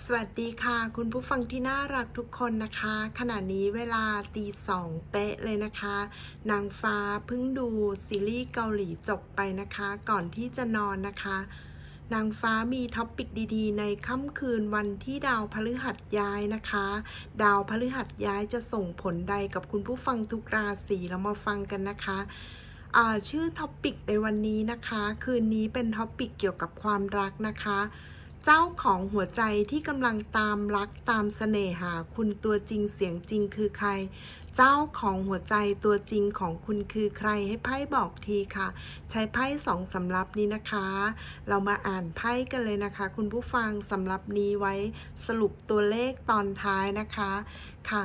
สวัสดีค่ะ คุณผู้ฟังที่น่ารักทุกคนนะคะ ขณะนี้เวลาตีสองเป๊ะเลยนะคะ นางฟ้าเพิ่งดูซีรีส์เกาหลีจบไปนะคะ ก่อนที่จะนอนนะคะ นางฟ้ามีท็อปปิกดีๆ ในค่ำคืนวันที่ดาวพฤหัสย้ายนะคะ ดาวพฤหัสย้ายจะส่งผลใดกับคุณผู้ฟังทุกราศีเรามาฟังกันนะคะชื่อท็อปปิกในวันนี้นะคะ คืนนี้เป็นท็อปปิกเกี่ยวกับความรักนะคะ เจ้าของหัวใจที่กำลังตามรักตามเสน่หาคุณตัวจริงเสียงจริงคือใคร เจ้าของหัวใจตัวจริงของคุณคือใครให้ไพ่บอกทีค่ะ ใช้ไพ่สองสำรับนี้นะคะ เรามาอ่านไพ่กันเลยนะคะ คุณผู้ฟังสำรับนี้ไว้สรุปตัวเลขตอนท้ายนะคะค่ะ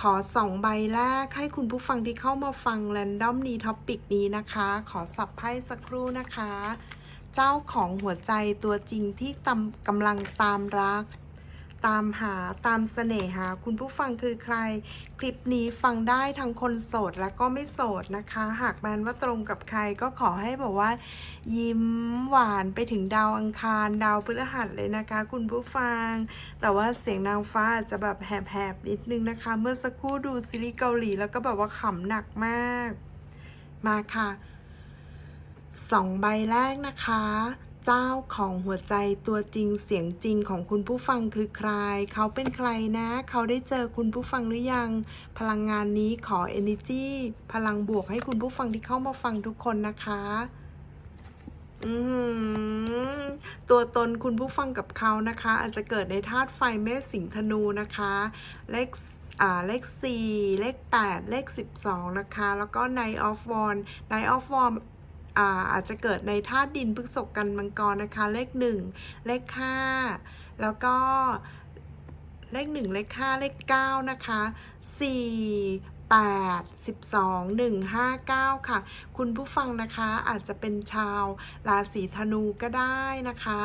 ขอสองใบแรกให้คุณผู้ฟังที่เข้ามาฟังแรนดอมนี้ท็อปิกนี้นะคะ ขอสับไพ่สักครู่นะคะ เจ้าของหัวใจตัวจริงที่กำลังตามรัก ตามหาตามเสน่หาคุณผู้ฟังคือใคร คลิปนี้ฟังได้ทั้งคนโสดและก็ไม่โสดนะคะ หากมันว่าตรงกับใครก็ขอให้แบบว่า ยิ้มหวานไปถึงดาวอังคาร ดาวพฤหัสเลยนะคะ คุณผู้ฟัง แต่ว่าเสียงนางฟ้าอาจจะแบบแหบๆนิดนึงนะคะ เมื่อสักครู่ดูซีรีส์เกาหลีแล้วก็แบบว่าขำหนักมาก มาค่ะ สองใบแรกนะคะ เจ้าของหัวใจตัวจริงเสียงจริงของคุณผู้ฟังคือใคร เขาเป็นใครนะ เขาได้เจอคุณผู้ฟังหรือยัง พลังงานนี้ขอ energy พลังบวกให้คุณผู้ฟังที่เข้ามาฟังทุกคนนะคะอืมตัวตนคุณผู้ฟังกับเขานะคะ อาจจะเกิดในธาตุไฟเมษสิงห์ธนูนะคะ เลขอ่าเลข 4 เลข 8 เลข 12 นะคะ แล้วก็ Night of w a n d Night of w a n d อาจจะเกิดในธาตุดินพฤษภกันมังกรนะคะ เลข 1 เลข 5 แล้วก็เลข 1 เลข 5 เลข 9 นะคะ 4 8 12 1 5 9 ค่ะ คุณผู้ฟังนะคะอาจจะเป็นชาวราศีธนูก็ได้นะคะ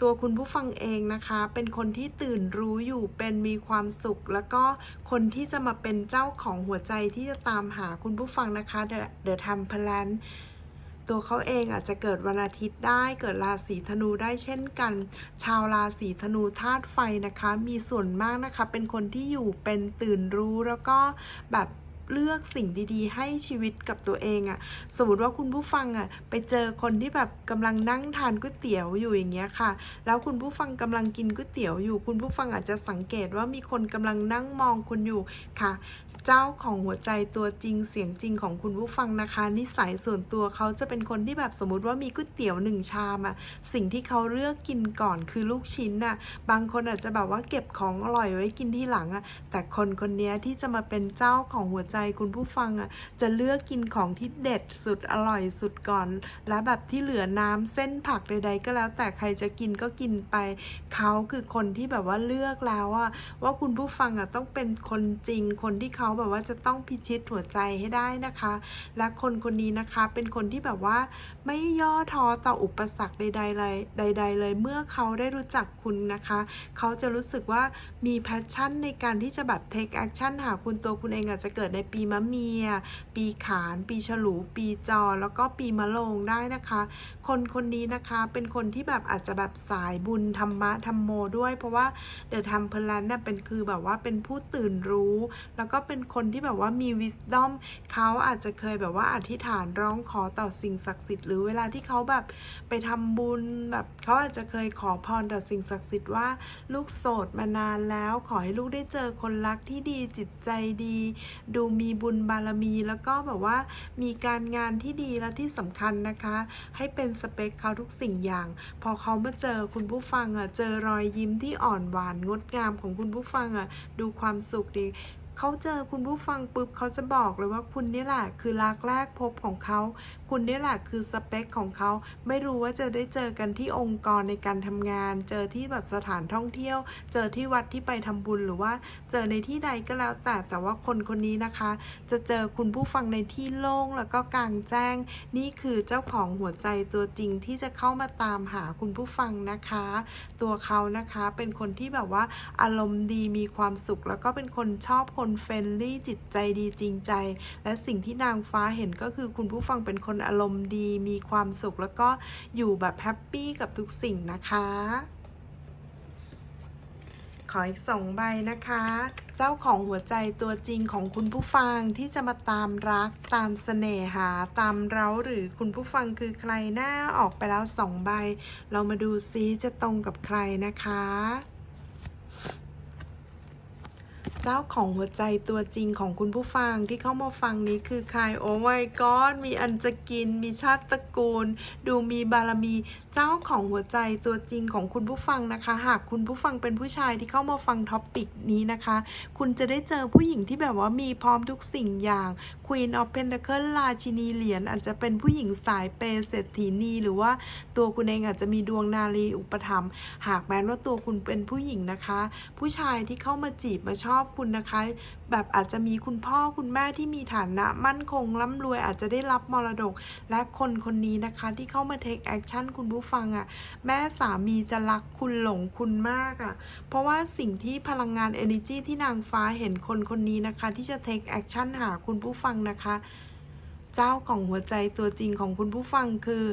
ตัวคุณผู้ฟังเองนะคะ เป็นคนที่ตื่นรู้อยู่เป็นมีความสุข แล้วก็คนที่จะมาเป็นเจ้าของหัวใจที่จะตามหาคุณผู้ฟังนะคะเดอะ ตัวเขาเองอาจจะเกิดวันอาทิตย์ได้ เกิดราศีธนูได้เช่นกัน ชาวราศีธนูธาตุไฟนะคะ มีส่วนมากนะคะ เป็นคนที่อยู่เป็นตื่นรู้แล้วก็แบบเลือกสิ่งดีๆ ให้ชีวิตกับตัวเองอะ่ะ สมมติว่าคุณผู้ฟังอะ่ะ ไปเจอคนที่แบบกำลังนั่งทานก๋วยเตี๋ยวอยู่อย่างเงี้ยค่ะ แล้วคุณผู้ฟังกำลังกินก๋วยเตี๋ยวอยู่ คุณผู้ฟังอาจจะสังเกตว่ามีคนกำลังนั่งมองคุณอยู่ค่ะ เจ้าของหัวใจตัวจริงเสียงจริงของคุณผู้ฟังนะคะ นิสัยส่วนตัวเขาจะเป็นคนที่แบบสมมติว่ามีก๋วยเตี๋ยวหนึ่งชามอะสิ่งที่เขาเลือกกินก่อนคือลูกชิ้นน่ะบางคนอาจจะแบบว่าเก็บของอร่อยไว้กินที่หลังอะแต่คนคนนี้ที่จะมาเป็นเจ้าของหัวใจคุณผู้ฟังอะจะเลือกกินของที่เด็ดสุดอร่อยสุดก่อน และแบบที่เหลือน้ำเส้นผักใด ๆ ก็แล้ว แต่ใครจะกินก็กินไป เขาคือคนที่แบบว่าเลือกแล้วอะว่าคุณผู้ฟังอะต้องเป็นคนจริงคนที่เขาแบบว่าจะต้องพิชิตหัวใจให้ได้นะคะ และคนคนนี้นะคะเป็นคนที่แบบว่าไม่ย่อท้อต่ออุปสรรคใดๆเลยใด ๆ เลย เมื่อเขาได้รู้จักคุณนะคะ เขาจะรู้สึกว่ามีแพชชั่นในการที่จะแบบ take action หาคุณตัวคุณเองอาจจะเกิดในปีมะเมีย ปีขาน ปีฉลู ปีจอ แล้วก็ปีมะโรงได้นะคะ คนคนนี้นะคะเป็นคนที่แบบอาจจะแบบสายบุญธรรมะธรรมโมด้วย เพราะว่าเดอะทัมเพลนเนี่ยเป็นคือแบบว่าเป็นผู้ตื่นรู้ แล้วก็เป็นคนที่แบบว่ามี wisdom เขาอาจจะเคยแบบว่าอธิษฐานร้องขอต่อสิ่งศักดิ์สิทธิ์หรือเวลาที่เขาแบบไปทำบุญแบบเขาอาจจะเคยขอพรต่อสิ่งศักดิ์สิทธิ์ว่า ลูกโสดมานานแล้ว ขอให้ลูกได้เจอคนรักที่ดีจิตใจดี ดูมีบุญบารมี แล้วก็แบบว่ามีการงานที่ดีและที่สำคัญนะคะ ให้เป็นสเปคเขาทุกสิ่งอย่าง พอเขามาเจอคุณผู้ฟังอะเจอรอยยิ้มที่อ่อนหวานงดงามของคุณผู้ฟังอะดูความสุขดี เขาเจอคุณผู้ฟังปุ๊บเขาจะบอกเลยว่าคุณนี่แหละคือรักแรกพบของเขา คุณนี่แหละคือสเปคของเขา ไม่รู้ว่าจะได้เจอกันที่องค์กรในการทำงาน เจอที่แบบสถานท่องเที่ยว เจอที่วัดที่ไปทำบุญหรือว่า เจอในที่ใดก็แล้วแต่แต่ว่าคนคนนี้นะคะ จะเจอคุณผู้ฟังในที่โล่งแล้วก็กลางแจ้ง นี่คือเจ้าของหัวใจตัวจริงที่จะเข้ามาตามหาคุณผู้ฟังนะคะ ตัวเขานะคะเป็นคนที่แบบว่าอารมณ์ดีมีความสุขแล้วก็เป็นคนชอบคนนเฟรนลี่จิตใจดีจริงใจ และสิ่งที่นางฟ้าเห็นก็คือคุณผู้ฟังเป็นคนอารมณ์ดี มีความสุขแล้วก็อยู่แบบแฮปปี้กับทุกสิ่งนะคะขออีกสองใบนะคะ เจ้าของหัวใจตัวจริงของคุณผู้ฟังที่จะมาตามรักตามเสน่หาตามเร้าหรือคุณผู้ฟังคือใครหน้าออกไปแล้วสองใบ เรามาดูซิจะตรงกับใครนะคะ เจ้าของหัวใจตัวจริงของคุณผู้ฟังที่เข้ามาฟังนี้คือใครโอ้ my god มีอันจะกิน มีชาติตระกูล ดูมีบารมีเจ้าของหัวใจตัวจริงของคุณผู้ฟังนะคะ หากคุณผู้ฟังเป็นผู้ชายที่เข้ามาฟังท็อปปิกนี้นะคะ คุณจะได้เจอผู้หญิงที่แบบว่ามีพร้อมทุกสิ่งอย่าง Queen of Pentacle ราชินีเหรียญอาจจะเป็นผู้หญิงสายเปย์เศรษฐีนีหรือว่าตัวคุณเองอาจจะมีดวงนารีอุปถัมภ์หากแม้ว่าตัวคุณเป็นผู้หญิงนะคะ ผู้ชายที่เข้ามาจีบมาชอบคุณนะคะ แบบอาจจะมีคุณพ่อคุณแม่ที่มีฐานะ มั่นคงร่ำรวยอาจจะได้รับมรดก และคนคนนี้นะคะที่เข้ามาเทคแอคชั่นคุณผู้ฟังอะ่ะแม่สามีจะรักคุณหลงคุณมากอะ่ะ เพราะว่าสิ่งที่พลังงาน energy ที่นางฟ้าเห็นคนคนนี้นะคะ ที่จะเทคแอคชั่นหาคุณผู้ฟังนะคะ จ้าของหัวใจตัวจริงของคุณผู้ฟังคือ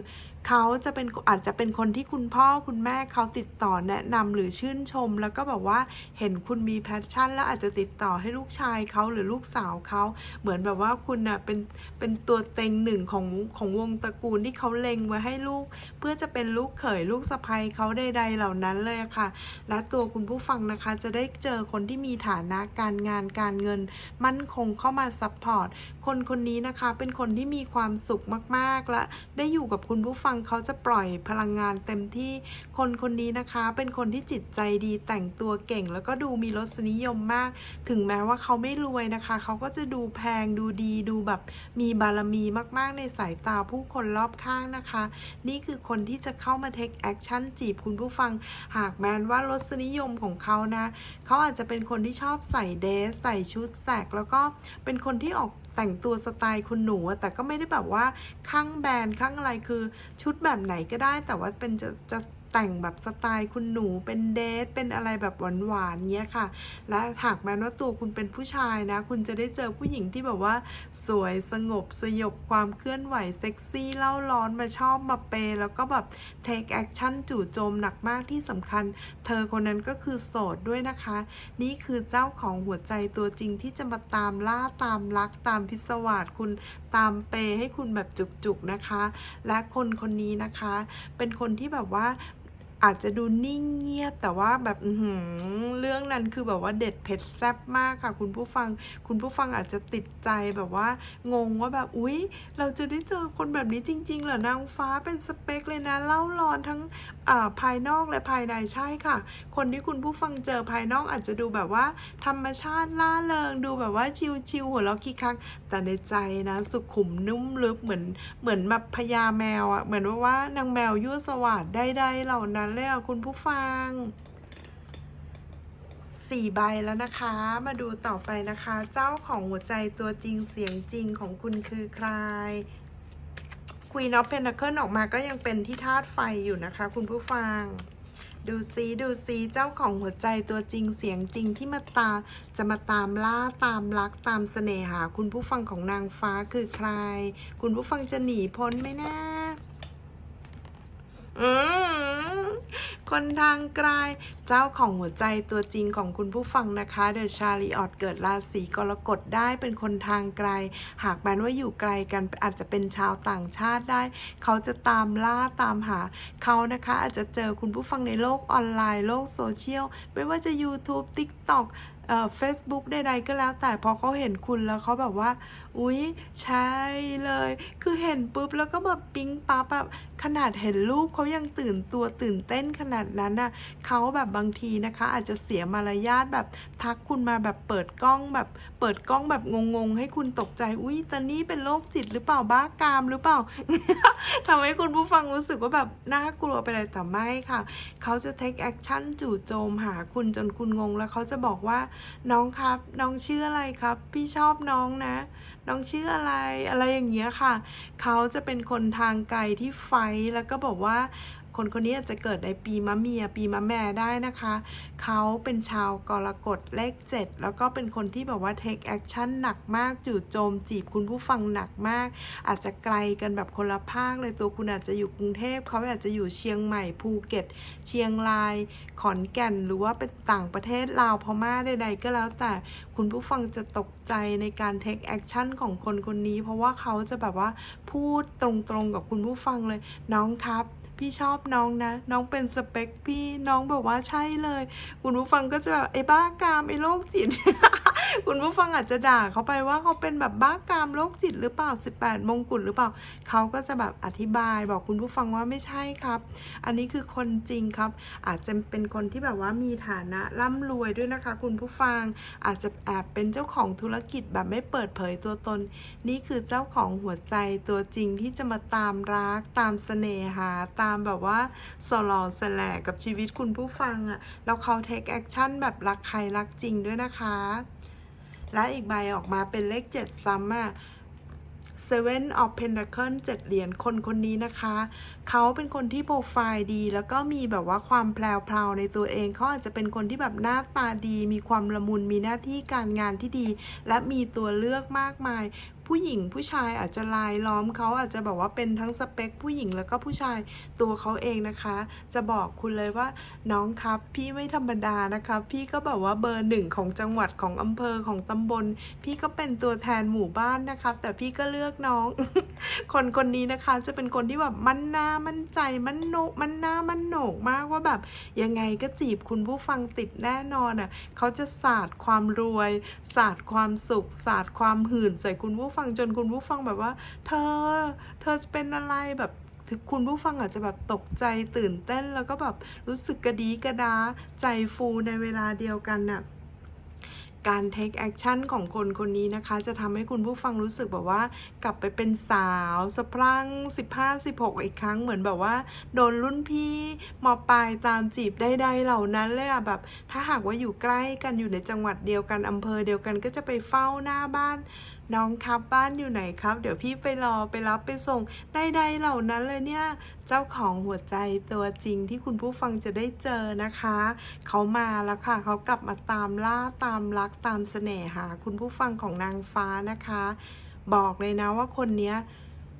เขาจะเป็นอาจจะเป็นคนที่คุณพ่อคุณแม่เขาติดต่อแนะนำหรือชื่นชม แล้วก็แบบว่าเห็นคุณมีแพชชั่น แล้วอาจจะติดต่อให้ลูกชายเขาหรือลูกสาวเขาเหมือนแบบว่าคุณน่ะเป็นเป็นตัวเต็งหนึ่งของของวงตระกูลที่เขาเล็งไว้ให้ลูก เพื่อจะเป็นลูกเขยลูกสะใภ้เขาใดๆเหล่านั้นเลยค่ะ และตัวคุณผู้ฟังนะคะ จะได้เจอคนที่มีฐานะการงานการเงิน มั่นคงเข้ามาซัพพอร์ตคนคนนี้นะคะเป็นคนที่มีความสุขมากๆ และได้อยู่กับคุณผู้ฟังเขาจะปล่อยพลังงานเต็มที่คนคนนี้นะคะ เป็นคนที่จิตใจดีแต่งตัวเก่ง แล้วก็ดูมีรสนิยมมาก ถึงแม้ว่าเขาไม่รวยนะคะ เขาก็จะดูแพงดูดีดูแบบมีบารมีมากๆ ในสายตาผู้คนรอบข้างนะคะ นี่คือคนที่จะเข้ามาเทคแอคชั่นจีบคุณผู้ฟัง หากแม้นว่ารสนิยมของเขานะ เขาอาจจะเป็นคนที่ชอบใส่เดสใส่ชุดแสกแล้วก็เป็นคนที่ออก แต่งตัวสไตล์คุณหนู แต่ก็ไม่ได้แบบว่าข้างแบรนด์ข้างอะไรคือชุดแบบไหนก็ได้ แต่ว่าเป็นจะจะ แต่งแบบสไตล์คุณหนูเป็นเดทเป็นอะไรแบบหวานๆเงี้ยค่ะ และหากแม้ว่าตัวคุณเป็นผู้ชายนะ คุณจะได้เจอผู้หญิงที่แบบว่าสวยสงบสยบความเคลื่อนไหวเซ็กซี่เล่าร้อนมาชอบมาเปย์แล้วก็แบบเทคแอคชั่นจู่โจมหนักมากที่สำคัญ เธอคนนั้นก็คือโสดด้วยนะคะ นี่คือเจ้าของหัวใจตัวจริงที่จะมาตามล่าตามรักตามพิศวาสคุณตามเปย์ให้คุณแบบจุกๆนะคะ และคนคนนี้นะคะ เป็นคนที่แบบว่า อาจจะดูนิ่งเงียบแต่ว่าแบบอือหือเรื่องนั้นคือแบบว่าเด็ดเผ็ดแซ่บมากค่ะ คุณผู้ฟัง คุณผู้ฟังอาจจะติดใจแบบว่างงว่าแบบอุ๊ย เราจะได้เจอคนแบบนี้จริง ๆ เหรอนางฟ้าเป็นสเปคเลยนะเล่าร้อนทั้งอ่าภายนอกและภายในใช่ค่ะ คนที่คุณผู้ฟังเจอภายนอกอาจจะดูแบบว่า ธรรมชาติล่าเริงดูแบบว่าชิวๆหัวเราะคิกคักแต่ในใจนะสุขุมนุ่มลึกเหมือนเหมือนแบบพญาแมวอะ่ะเหมือนว่าว่านางแมวยั่วสวัสดได้ๆเหล่านั้นเลยอะคุณผู้ฟังสี่ใบแล้วนะคะ มาดูต่อไปนะคะ เจ้าของหัวใจตัวจริงเสียงจริงของคุณคือใคร Queen of Pentacle ออกมาก็ยังเป็นที่ธาตุไฟอยู่นะคะ คุณผู้ฟัง ดูซีดูซีเจ้าของหัวใจตัวจริงเสียงจริงที่มาตามจะมาตามล่าตามรักตามเสน่หา คุณผู้ฟังของนางฟ้าคือใคร คุณผู้ฟังจะหนีพ้นไหมนะ อืม คนทางไกล เจ้าของหัวใจตัวจริงของคุณผู้ฟังนะคะเดอะชาลีออดเกิดราศีกรกฎได้เป็นคนทางไกล หากแม้ว่าอยู่ไกลกันอาจจะเป็นชาวต่างชาติได้ เขาจะตามล่าตามหาเขานะคะอาจจะเจอคุณผู้ฟังในโลกออนไลน์โลกโซเชียลไม่ว่าจะ YouTube TikTok เอ่อ Facebook ใดๆก็แล้ว แต่พอเขาเห็นคุณแล้วเขาแบบว่า อุ๊ย ใช่เลย คือเห็นปุ๊บแล้วก็แบบปิ๊งปั๊บแบบขนาดเห็นรูปเขายังตื่นตัวตื่นเต้นขนาดนั้นน่ะเขาแบบบางทีนะคะ อาจจะเสียมารยาทแบบทักคุณมาแบบเปิดกล้องแบบเปิดกล้องแบบงงๆ ให้คุณตกใจ อุ๊ยตอนนี้เป็นโรคจิตหรือเปล่าบ้ากามหรือเปล่าทำให้คุณผู้ฟังรู้สึกว่าแบบน่ากลัวไปเลยแต่ไม่ค่ะ เขาจะ take action จู่โจมหาคุณจนคุณงงแล้วเขาจะบอกว่าน้องครับ น้องชื่ออะไรครับ พี่ชอบน้องนะ น้องชื่ออะไรอะไรอย่างเงี้ยค่ะ เขาจะเป็นคนทางไกลที่ไฟแล้วก็บอกว่า คนคนนี้อาจจะเกิดในปีมะเมีย ปีมะแม่ได้นะคะ เขาเป็นชาวกรกฎเลข 7 แล้วก็เป็นคนที่แบบว่า take action หนักมากจู่โจมจีบคุณผู้ฟังหนักมาก อาจจะไกลกันแบบคนละภาคเลยตัวคุณอาจจะอยู่กรุงเทพเขาอาจจะอยู่เชียงใหม่ภูเก็ต เชียงราย ขอนแก่นหรือว่าเป็นต่างประเทศลาวพม่าใดๆก็แล้วแต่คุณผู้ฟังจะตกใจในการ take action ของคนคนนี้ เพราะว่าเขาจะแบบว่าพูดตรงๆกับคุณผู้ฟังเลยน้องครับ พี่ชอบน้องนะ น้องเป็นสเปคพี่น้องแบบว่าใช่เลย คุณผู้ฟังก็จะแบบไอ้บ้ากามไอ้โรคจิต คุณผู้ฟังอาจจะด่าเขาไปว่าเขาเป็นแบบบ้ากามโรคจิตหรือเปล่า 18 มงกุฎหรือเปล่า เขาก็จะแบบอธิบายบอกคุณผู้ฟังว่าไม่ใช่ครับ อันนี้คือคนจริงครับ อาจจะเป็นคนที่แบบว่ามีฐานะร่ำรวยด้วยนะคะ คุณผู้ฟังอาจจะแอบเป็นเจ้าของธุรกิจแบบไม่เปิดเผยตัวตน นี่คือเจ้าของหัวใจตัวจริงที่จะมาตามรัก ตามเสน่หา ตามแบบว่าสลอสแลกับชีวิตคุณผู้ฟังอะ่ะแล้วเขาเทคแอคชั่นแบบรักใครรักจริงด้วยนะคะ และอีกใบออกมาเป็นเลข7ซ้ำอะ Seven of Pentacle 7เหรียญคนคนนี้นะคะ เขาเป็นคนที่โปรไฟล์ดี แล้วก็มีแบบว่าความแพรวๆในตัวเองเขาอาจจะเป็นคนที่แบบหน้าตาดี มีความละมุนมีหน้าที่การงานที่ดี และมีตัวเลือกมากมาย ผู้หญิงผู้ชายอาจจะลายล้อมเขาอาจจะแบบว่าเป็นทั้งสเปค ผู้หญิงแล้วก็ผู้ชายตัวเขาเองนะคะ จะบอกคุณเลยว่าน้องครับ พี่ไม่ธรรมดานะคะ พี่ก็แบบว่าเบอร์หนึ่งของจังหวัดของอำเภอของตำบล พี่ก็เป็นตัวแทนหมู่บ้านนะคะแต่พี่ก็เลือกน้อง คนคนนี้นะคะจะเป็นคนที่แบบมั่นหน้ามั่นใจมั่นโหนมั่นหน้ามั่นโหนกมากว่าแบบยังไงก็จีบคุณผู้ฟังติดแน่นอนอะเขาจะสาดความรวยสาดความสุขสาดความหื่นใส่คุณผู้ฟังจนคุณผู้ฟังแบบว่า เธอ เธอจะเป็นอะไรแบบถึงคุณผู้ฟังอาจจะแบบตกใจตื่นเต้นแล้วก็แบบรู้สึกกระดีกระดาใจฟูในเวลาเดียวกันน่ะการ take action ของคนคนนี้นะคะ จะทำให้คุณผู้ฟังรู้สึกแบบว่า กลับไปเป็นสาวสะพรั่ง 15 16 อีกครั้งเหมือนแบบว่า โดนรุ่นพี่มปลายตามจีบใดๆเหล่านั้นเลยอะแบบ ถ้าหากว่าอยู่ใกล้กันอยู่ในจังหวัดเดียวกันอำเภอเดียวกันก็จะไปเฝ้าหน้าบ้าน น้องครับบ้านอยู่ไหนครับ เดี๋ยวพี่ไปรอไปรับไปส่งใดๆเหล่านั้นเลยเนี่ย เจ้าของหัวใจตัวจริงที่คุณผู้ฟังจะได้เจอนะคะ เขามาแล้วค่ะเขากลับมาตามล่าตามรักตามเสน่หา คุณผู้ฟังของนางฟ้านะคะ บอกเลยนะว่าคนเนี้ย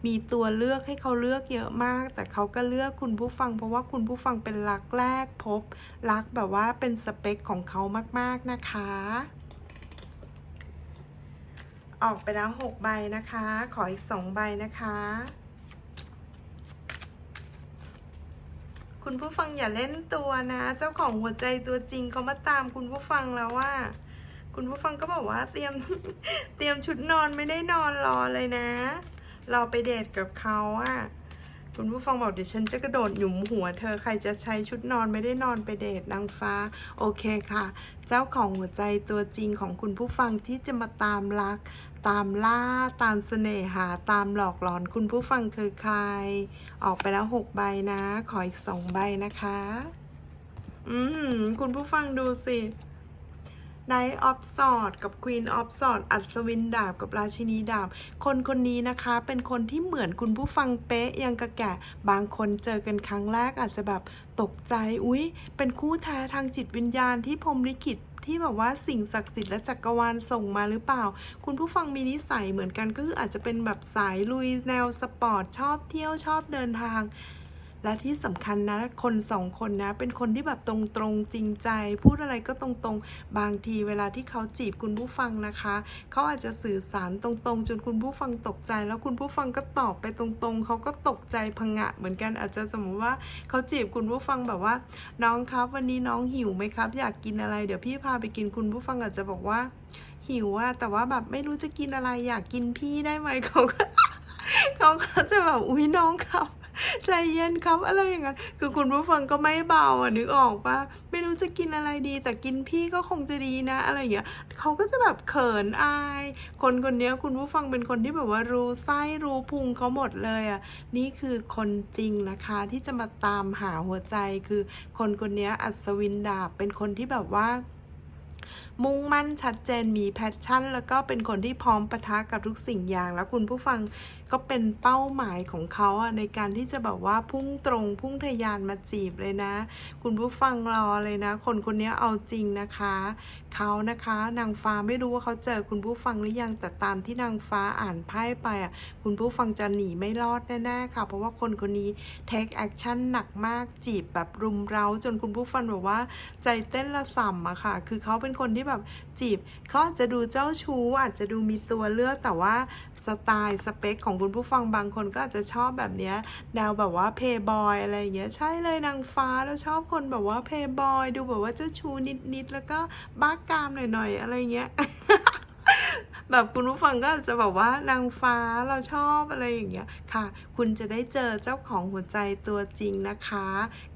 มีตัวเลือกให้เขาเลือกเยอะมาก แต่เขาก็เลือกคุณผู้ฟัง เพราะว่าคุณผู้ฟังเป็นรักแรกพบ รักแบบว่าเป็นสเปคของเขามาก ๆ นะคะ ออกไปแล้ว6ใบนะคะ ขออีก2ใบนะคะ คุณผู้ฟังอย่าเล่นตัวนะ เจ้าของหัวใจตัวจริงเขามาตามคุณผู้ฟังแล้วว่า คุณผู้ฟังก็บอกว่าเตรียมเตรียมชุดนอนไม่ได้นอนรอเลยนะ เราไปเดทกับเขาอะคุณผู้ฟังบอกเดี๋ยวฉันจะกระโดดหยุมหัวเธอใครจะใช้ชุดนอนไม่ได้นอนไปเดทนางฟ้า โอเคค่ะ เจ้าของหัวใจตัวจริงของคุณผู้ฟังที่จะมาตามรัก ตามล่าตามเสน่หาตามหลอกหลอนคุณผู้ฟังคือใคร ออกไปแล้ว6ใบนะ ขออีก2ใบนะคะ อืม คุณผู้ฟังดูสิ Knight of Swords กับ Queen of Swords อัศวินดาบกับราชินีดาบ คนคนนี้นะคะเป็นคนที่เหมือนคุณผู้ฟังเป๊ะยังกระแกะบางคนเจอกันครั้งแรกอาจจะแบบตกใจอุ๊ย เป็นคู่แท้ทางจิตวิญญาณที่พรหมลิขิตที่แบบว่าสิ่งศักดิ์สิทธิ์และจักรวาลส่งมาหรือเปล่า คุณผู้ฟังมีนิสัยเหมือนกันก็คืออาจจะเป็นแบบสายลุยแนวสปอร์ตชอบเที่ยวชอบเดินทาง และที่สำคัญนะ คนสองคนนะ เป็นคนที่แบบตรงๆจริงใจ พูดอะไรก็ตรงๆ บางทีเวลาที่เขาจีบคุณผู้ฟังนะคะ เขาอาจจะสื่อสารตรงๆ จนคุณผู้ฟังตกใจ แล้วคุณผู้ฟังก็ตอบไปตรงๆ เขาก็ตกใจพังงะเหมือนกันอาจจะสมมติว่าเขาจีบคุณผู้ฟังแบบว่า น้องครับ วันนี้น้องหิวไหมครับ อยากกินอะไร เดี๋ยวพี่พาไปกินคุณผู้ฟังอาจจะบอกว่า หิวอะแต่ว่าแบบไม่รู้จะกินอะไรอยากกินพี่ได้ไหมเขาก็เขาก็จะแบบอุ้ยน้องครับ ใจเย็นครับอะไรอย่างนั้นคือคุณผู้ฟังก็ไม่เบาอะนึกออกปะไม่รู้จะกินอะไรดี แต่กินพี่ก็คงจะดีนะ อะไรอย่างเงี้ยเขาก็จะแบบเขินอาย คนคนนี้คุณผู้ฟังเป็นคนที่แบบว่ารู้ไส้รู้พุงเขาหมดเลยอะนี่คือคนจริงนะคะที่จะมาตามหาหัวใจคือ คนคนนี้อัศวินดาบเป็นคนที่แบบว่ามุ่งมั่นชัดเจนมีแพชชั่น แล้วก็เป็นคนที่พร้อมปะทะกับทุกสิ่งอย่าง แล้วคุณผู้ฟังก็เป็นเป้าหมายของเขาอะในการที่จะแบบว่าพุ่งตรงพุ่งทะยานมาจีบเลยนะ คุณผู้ฟังรอเลยนะ คนคนนี้เอาจริงนะคะเขานะคะนางฟ้าไม่รู้ว่าเขาเจอคุณผู้ฟังหรือยังแต่ตามที่นางฟ้าอ่านไพ่ไปอะคุณผู้ฟังจะหนีไม่รอดแน่ๆค่ะ เพราะว่าคนคนนี้ take action หนักมากจีบแบบรุมเร้า จนคุณผู้ฟังบอกว่า ใจเต้นระส่ำอะค่ะ คือเขาเป็นคนที่แบบจีบเขาอาจจะดูเจ้าชู้อาจจะดูมีตัวเลือกแต่ว่าสไตล์สเปคของคุณผู้ฟังบางคนก็อาจจะชอบแบบเนี้ยแนวแบบว่าเพย์บอยอะไรอย่างเงี้ยใช่เลยนางฟ้าแล้วชอบคนแบบว่าเพย์บอยดูแบบว่าเจ้าชู้นิดๆแล้วก็บ้ากามหน่อยๆอะไรเงี้ยแบบคุณผู้ฟังก็อาจจะแบบว่านางฟ้าเราชอบอะไรอย่างเงี้ยค่ะ คุณจะได้เจอเจ้าของหัวใจตัวจริงนะคะ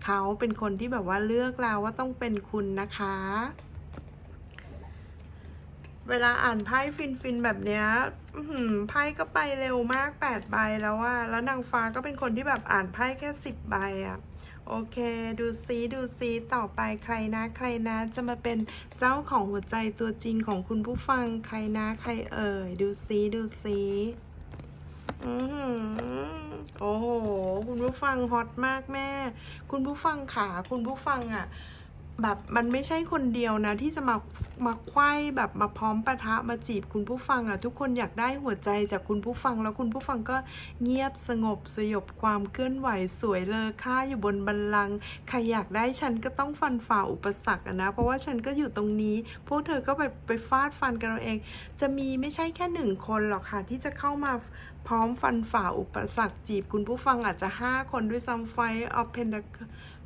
เขาเป็นคนที่แบบว่าเลือกแล้วว่าต้องเป็นคุณนะคะ เวลาอ่านไพ่ฟินๆแบบเนี้ย ไพ่ก็ไปเร็วมาก8ใบแล้วว่า แล้วนางฟ้าก็เป็นคนที่แบบอ่านไพ่แค่10ใบอะโอเค ดูซีดูซีต่อไปใครนะ ใครนะ จะมาเป็นเจ้าของหัวใจตัวจริงของคุณผู้ฟังใครนะ ใครเอ่ย ดูซีดูซีอือโอ้โห คุณผู้ฟังฮอตมากแม่ คุณผู้ฟังขาคุณผู้ฟังอะ แบบมันไม่ใช่คนเดียวนะ ที่จะมามาไขว้แบบมาพร้อมปะทะมาจีบคุณผู้ฟังอะ ทุกคนอยากได้หัวใจจากคุณผู้ฟัง แล้วคุณผู้ฟังก็เงียบสงบสยบความเคลื่อนไหวสวยเลอค่าอยู่บนบันลังใครอยากได้ฉันก็ต้องฟันฝ่าอุปสรรคอะนะ เพราะว่าฉันก็อยู่ตรงนี้ พวกเธอก็ไปไปฟาดฟันกันเอาเอง จะมีไม่ใช่แค่หนึ่งคนหรอกค่ะที่จะเข้ามาพร้อมฟันฝ่าอุปสรรคจีบคุณผู้ฟังอาจจะห้าคนด้วยซ้ำไฟออฟเพนด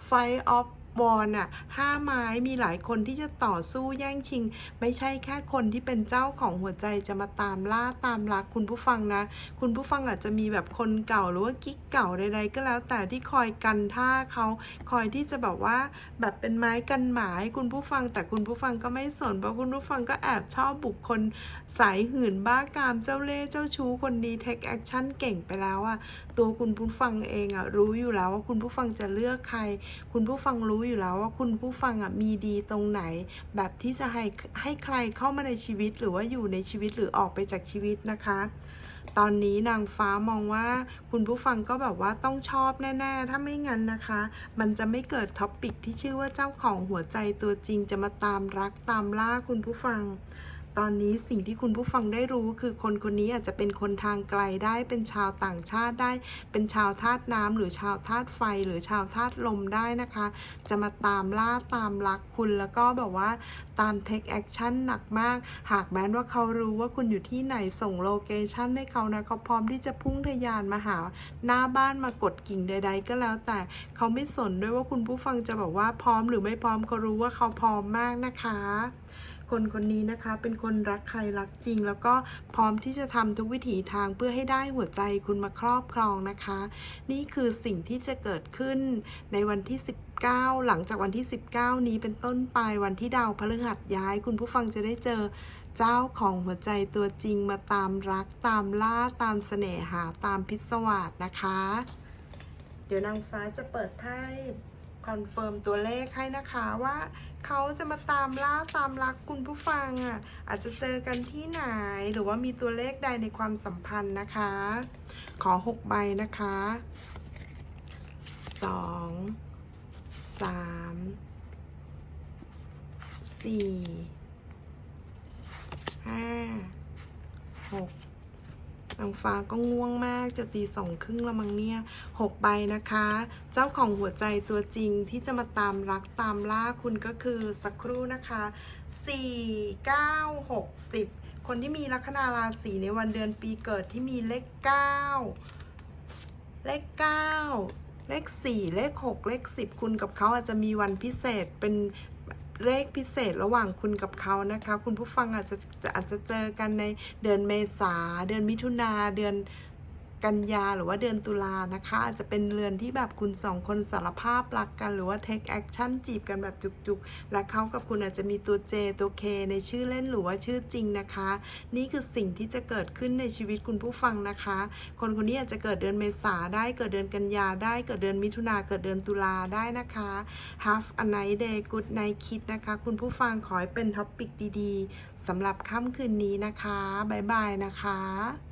ไฟออฟ วอนอะห้าไม้มีหลายคนที่จะต่อสู้แย่งชิง ไม่ใช่แค่คนที่เป็นเจ้าของหัวใจจะมาตามล่าตามรักคุณผู้ฟังนะ คุณผู้ฟังอาจจะมีแบบคนเก่าหรือว่ากิ๊กเก่าใดๆก็แล้วแต่ที่คอยกันท่าเขาคอยที่จะแบบว่า แบบเป็นไม้กันหมายคุณผู้ฟัง แต่คุณผู้ฟังก็ไม่สนเพราะคุณผู้ฟังก็แอบชอบบุคคลสายหื่นบ้ากามเจ้าเล่ห์เจ้าชู้คนนี้ take action เก่งไปแล้วอะตัวคุณผู้ฟังเองอะรู้อยู่แล้วว่าคุณผู้ฟังจะเลือกใคร คุณผู้ฟังรู้อยู่แล้วว่าคุณผู้ฟังอะมีดีตรงไหน แบบที่จะให้ให้ใครเข้ามาในชีวิตหรือว่าอยู่ในชีวิตหรือออกไปจากชีวิตนะคะ ตอนนี้นางฟ้ามองว่าคุณผู้ฟังก็แบบว่าต้องชอบแน่ๆ ถ้าไม่งั้นนะคะ มันจะไม่เกิดท็อปปิกที่ชื่อว่าเจ้าของหัวใจตัวจริงจะมาตามรักตามล่าคุณผู้ฟัง ตอนนี้สิ่งที่คุณผู้ฟังได้รู้ คือคนคนนี้อาจจะเป็นคนทางไกลได้เป็นชาวต่างชาติได้ เป็นชาวธาตุน้ำหรือชาวธาตุไฟ หรือชาวธาตุลมได้นะคะ จะมาตามล่าตามรักคุณแล้วก็แบบว่าตาม take action หนักมาก หากแม้นว่าเขารู้ว่าคุณอยู่ที่ไหนส่งโลเคชั่นให้เขานะเขาพร้อมที่จะพุ่งทะยานมาหา หน้าบ้านมากดกิ่งใด ๆ ก็แล้วแต่เขาไม่สนด้วยว่าคุณผู้ฟังจะบอกว่าพร้อมหรือไม่พร้อมเขารู้ว่าเขาพร้อมมากนะคะ คนคนนี้นะคะเป็นคนรักใครรักจริง แล้วก็พร้อมที่จะทำทุกวิถีทางเพื่อให้ได้หัวใจคุณมาครอบครองนะคะ นี่คือสิ่งที่จะเกิดขึ้นในวันที่ 19 หลังจากวันที่ 19 นี้เป็นต้นไปวันที่ดาวพฤหัสย้าย คุณผู้ฟังจะได้เจอเจ้าของหัวใจตัวจริงมาตามรักตามล่าตามเสน่หาตามพิศวาสนะคะ เดี๋ยวนางฟ้าจะเปิดไพ่ คอนเฟิร์มตัวเลขให้นะคะว่าเขาจะมาตามล่าตามรักคุณผู้ฟังอะอาจจะเจอกันที่ไหนหรือว่ามีตัวเลขใดในความสัมพันธ์นะคะ ขอ 6 ใบนะคะ 2 3 4 5 6 นางฟ้าก็ง่วงมากจะตีสองครึ่งละมังเนี่ยหกใบนะคะ เจ้าของหัวใจตัวจริงที่จะมาตามรักตามล่าคุณก็คือสักครู่นะคะสี่เก้าหกสิบคนที่มีลัคนาราศีในวันเดือนปีเกิดที่มีเลขเก้าเลขเก้าเลขสี่เลขหกเลขสิบคุณกับเขาอาจจะมีวันพิเศษเป็น เลขพิเศษระหว่างคุณกับเขานะคะ คุณผู้ฟังอาจจะจะอาจจะเจอกันในเดือนเมษา เดือนมิถุนาเดือน กันยาหรือว่าเดือนตุลานะคะ อาจจะเป็นเรือนที่แบบคุณสองคนสารภาพรักกัน หรือว่า take action จีบกันแบบจุกๆ และเขากับคุณอาจจะมีตัว J ตัว K ในชื่อเล่นหรือว่าชื่อจริงนะคะ นี่คือสิ่งที่จะเกิดขึ้นในชีวิตคุณผู้ฟังนะคะ คนคนนี้อาจจะเกิดเดือนเมษาได้เกิดเดือนกันยาได้เกิดเดือนมิถุนาเกิดเดือนตุลาได้นะคะ Have a nice day good night คิดนะคะ คุณผู้ฟังขอให้เป็นท็อปิกดีๆสำหรับค่ำคืนนี้นะคะบ๊ายบายนะคะ